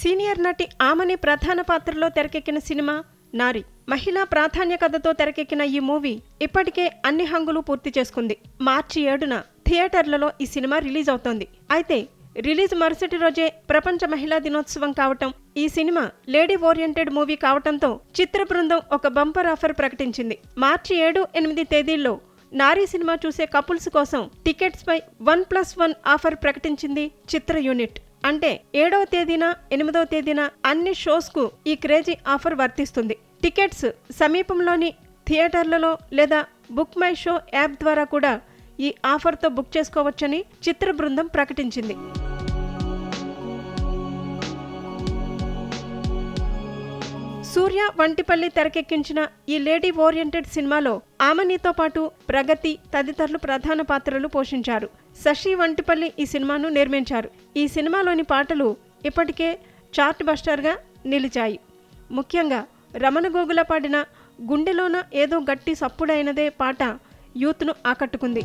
Senior నటి ఆమని ప్రధాన పాత్రలో తెరకెక్కిన సినిమా నారి. మహిళా ప్రాధాన్య కథతో తెరకెక్కిన ఈ మూవీ ఇప్పటికే అన్ని హంగులు పూర్తి చేసుకుంది. మార్చి ఏడున థియేటర్లలో ఈ సినిమా రిలీజ్ అవుతోంది. అయితే రిలీజ్ మరుసటి రోజే ప్రపంచ మహిళా దినోత్సవం కావటం ఈ సినిమా లేడీ ఓరియంటెడ్ మూవీ కావటంతో చిత్ర బృందం ఒక బంపర్ ఆఫర్ ప్రకటించింది. మార్చి ఏడు ఎనిమిది తేదీల్లో నారీ సినిమా చూసే కపుల్స్ కోసం టికెట్స్ పై వన్ ప్లస్ వన్ ఆఫర్ ప్రకటించింది చిత్ర యూనిట్. అంటే ఏడవ తేదీన ఎనిమిదవ తేదీన అన్ని షోస్కు ఈ క్రేజీ ఆఫర్ వర్తిస్తుంది. టికెట్స్ సమీపంలోని థియేటర్లలో లేదా బుక్ మై షో యాప్ ద్వారా కూడా ఈ ఆఫర్తో బుక్ చేసుకోవచ్చని చిత్ర బృందం ప్రకటించింది. సూర్య వంటిపల్లి తెరకెక్కించిన ఈ లేడీ ఓరియంటెడ్ సినిమాలో ఆమెనితో పాటు ప్రగతి తదితరులు ప్రధాన పాత్రలు పోషించారు. శశి వంటిపల్లి ఈ సినిమాను నిర్మించారు. ఈ సినిమాలోని పాటలు ఇప్పటికే చార్ట్ బస్టర్గా నిలిచాయి. ముఖ్యంగా రమణ గోగుల పాడిన గుండెలోన ఏదో గట్టి సప్పుడైనదే పాట యూత్ను ఆకట్టుకుంది.